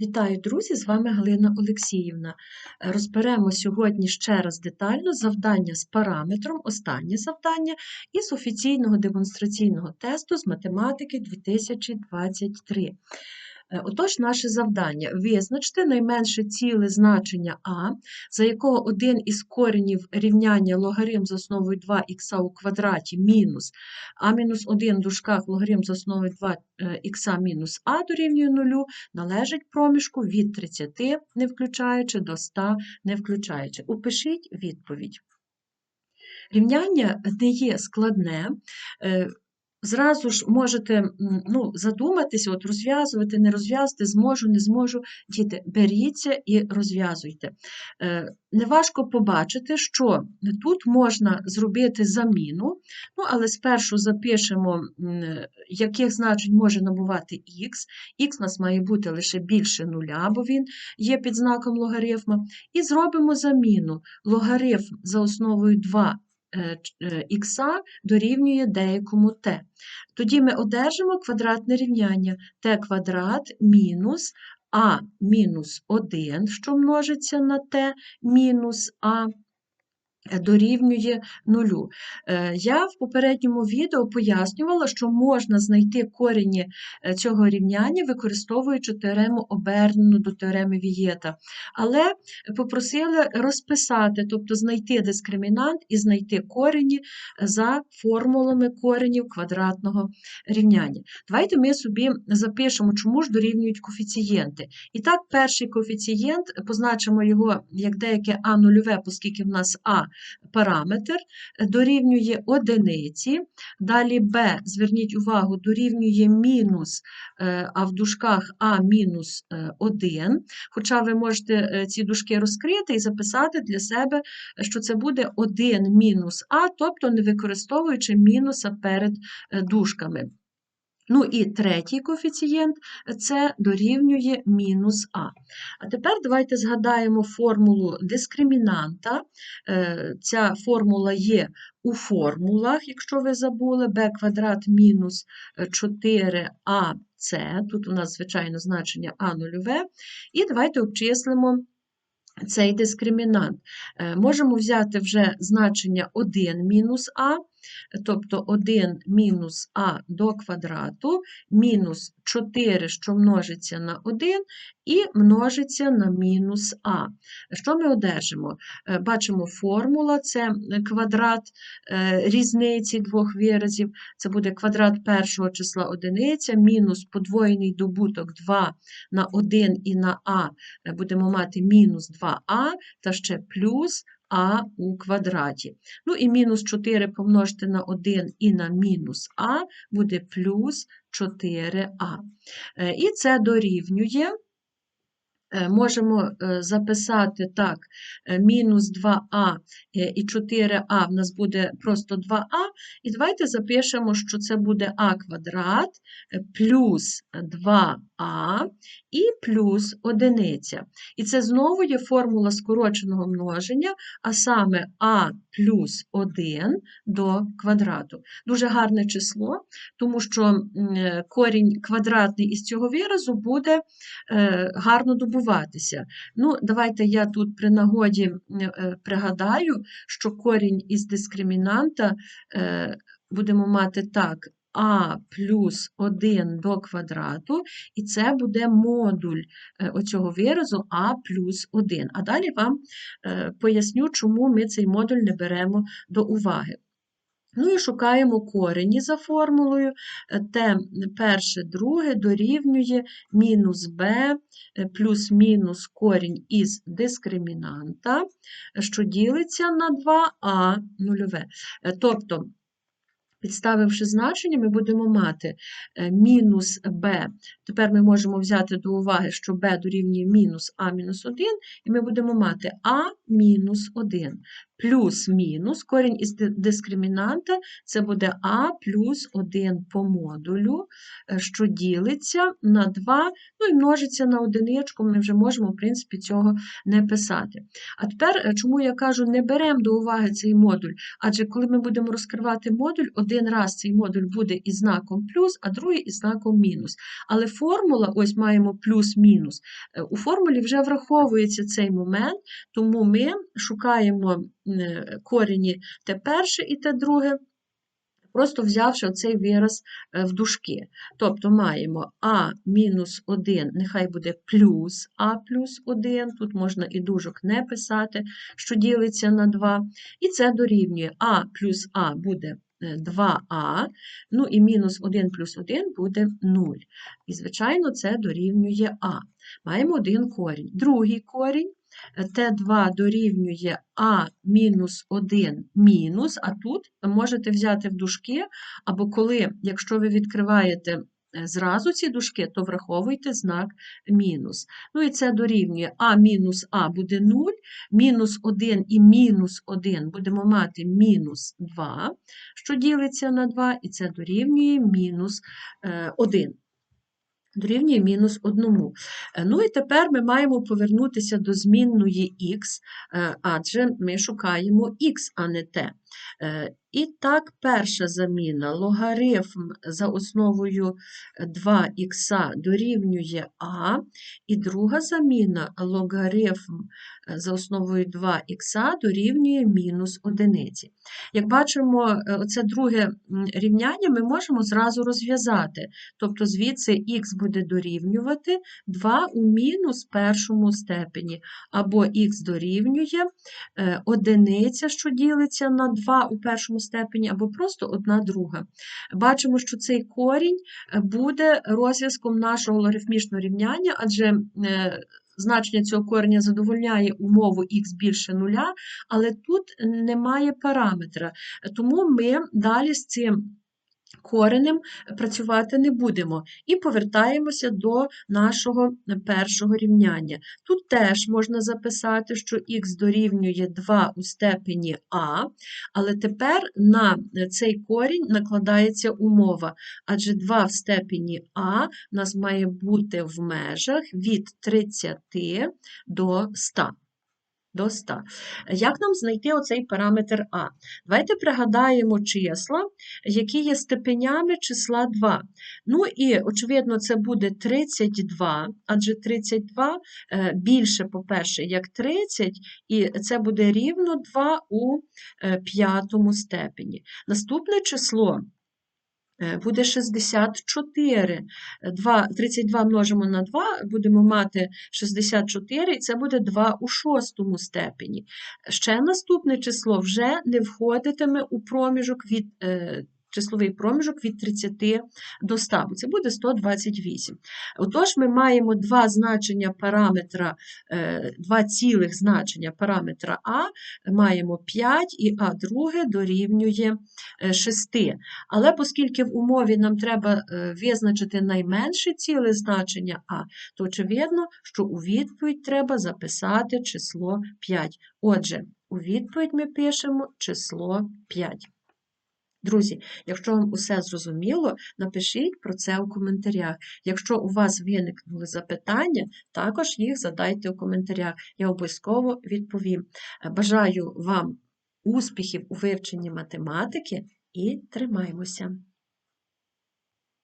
Вітаю, друзі! З вами Галина Олексіївна. Е, Розберемо сьогодні ще раз детально завдання з параметром, останнє завдання із офіційного демонстраційного тесту з математики 2023. Е, Отож, наше завдання визначте найменше ціле значення а, за якого один із коренів рівняння логарифм з основою 2х у квадраті мінус а мінус 1 в дужках логарифм з основою 2х мінус а дорівнює 0 належить проміжку від 30 не включаючи до 100 не включаючи. Упишіть відповідь. Рівняння не є складне. Зразу ж можете ну, задуматися, от розв'язувати, не розв'язувати, зможу, не зможу. Діти, беріться і розв'язуйте. Е, Неважко побачити, що тут можна зробити заміну, ну, але спершу запишемо, яких значень може набувати х. Х у нас має бути лише більше нуля, бо він є під знаком логарифма. І зробимо заміну. Логарифм за основою 2 х дорівнює деякому t. Тоді ми одержимо квадратне рівняння t квадрат мінус а мінус 1, що множиться на t мінус а, дорівнює нулю. Е, Я в попередньому відео пояснювала, що можна знайти корені е, цього рівняння, використовуючи теорему обернену до теореми Вієта. Але попросили розписати, тобто знайти дискримінант і знайти корені за формулами коренів квадратного рівняння. Давайте ми собі запишемо, чому ж дорівнюють коефіцієнти. І так, перший коефіцієнт, позначимо його як деяке А нульове, оскільки в нас А параметр, дорівнює одиниці. Далі Б, зверніть увагу, дорівнює мінус, е, а в дужках А мінус 1. Хоча ви можете е, ці дужки розкрити і записати для себе, що це буде 1 мінус А, тобто не використовуючи мінуса перед е, дужками. Ну і третій коефіцієнт це дорівнює мінус А. А тепер давайте згадаємо формулу дискримінанта. Е, Ця формула є у формулах, якщо ви забули, b квадрат мінус 4ac, тут у нас, звичайно, значення А нульове. І давайте обчислимо цей дискримінант. Е, Можемо взяти вже значення 1 мінус А, тобто 1 мінус а до квадрату, мінус 4, що множиться на 1, і множиться на мінус а. Що ми одержимо? Е, Бачимо формула, це квадрат е, різниці двох виразів, це буде квадрат першого числа одиниця, мінус подвоєний добуток 2 на 1 і на а е, будемо мати мінус 2а, та ще плюс а у квадраті. Ну і мінус 4 помножити на 1 і на мінус а буде плюс 4а. І це дорівнює. Можемо записати так, мінус 2а і 4а в нас буде просто 2а, і давайте запишемо, що це буде а квадрат плюс 2а і плюс одиниця. І це знову є формула скороченого множення, а саме а плюс 1 до квадрату. Дуже гарне число, тому що корінь квадратний із цього виразу буде гарно добуватися. Ну, Давайте я тут при нагоді пригадаю, що корінь із дискримінанта будемо мати так а плюс 1 до квадрату, і це буде модуль е, оцього виразу а плюс 1. А далі вам е, поясню, чому ми цей модуль не беремо до уваги. Ну і шукаємо корені за формулою. Т перше, друге дорівнює мінус b е, плюс-мінус корінь із дискримінанта, що ділиться на 2а нульове. Тобто Підставивши значення, ми будемо мати е, мінус b. Тепер ми можемо взяти до уваги, що b дорівнює мінус а мінус 1, і ми будемо мати а мінус 1 плюс-мінус, корінь із дискримінанта це буде а плюс 1 по модулю, е, що ділиться на 2, ну і множиться на одиничку, ми вже можемо, в принципі, цього не писати. А тепер, е, чому я кажу, не беремо до уваги цей модуль? Адже коли ми будемо розкривати модуль, один раз цей модуль буде із знаком плюс, а другий із знаком мінус. Але формула, ось маємо плюс-мінус, е, у формулі вже враховується цей момент, тому ми шукаємо корені те перше і те друге, просто взявши оцей вираз е, в дужки. Тобто маємо а мінус 1, нехай буде плюс а плюс 1, тут можна і дужок не писати, що ділиться на 2, і це дорівнює а плюс а буде е, 2а, ну і мінус 1 плюс 1 буде 0. І, звичайно, це дорівнює а. Маємо один корінь. Другий корінь е, Т2 дорівнює А мінус 1 мінус, а тут можете взяти в дужки, або коли, якщо ви відкриваєте е, зразу ці дужки, то враховуйте знак мінус. Ну і це дорівнює А мінус А буде 0, мінус 1 і мінус 1 будемо мати мінус 2, що ділиться на 2, і це дорівнює мінус е, 1 дорівнює мінус 1. Е, Ну і тепер ми маємо повернутися до змінної х, е, адже ми шукаємо х, а не t. Е, І так, перша заміна логарифм за основою 2х дорівнює а, і друга заміна логарифм е, за основою 2х дорівнює мінус одиниці. Як бачимо, е, оце друге рівняння ми можемо зразу розв'язати. Тобто звідси х буде дорівнювати 2 у мінус першому степені, або х дорівнює одиниця, що ділиться на 2 у першому степені, або просто одна друга. Бачимо, що цей корінь е, буде розв'язком нашого логарифмічного рівняння, адже е, значення цього кореня задовольняє умову х більше нуля, але тут немає параметра. Тому ми далі з цим коренем працювати не будемо. І повертаємося до нашого першого рівняння. Тут теж можна записати, що х дорівнює 2 у степені а, але тепер на цей корінь накладається умова, адже 2 в степені а у нас має бути в межах від 30 до 100 до 100. Як нам знайти оцей параметр А? Давайте пригадаємо числа, які є степенями числа 2. Ну і, очевидно, це буде 32, адже 32 е, більше, по-перше, як 30, і це буде рівно 2 у е, п'ятому степені. Наступне число буде 64. 2, 32 множимо на 2, будемо мати 64, і це буде 2 у шостому степені. Ще наступне число вже не входитиме у проміжок від е, числовий проміжок від 30 до 100, бо це буде 128. Отож, ми маємо два значення параметра, е, два цілих значення параметра А, маємо 5 і А друге дорівнює е, 6. Але оскільки в умові нам треба е, визначити найменше ціле значення А, то очевидно, що у відповідь треба записати число 5. Отже, у відповідь ми пишемо число 5. Друзі, якщо вам усе зрозуміло, напишіть про це у коментарях. Якщо у вас виникнули запитання, також їх задайте у коментарях. Я обов'язково відповім. Бажаю вам успіхів у вивченні математики і тримаймося!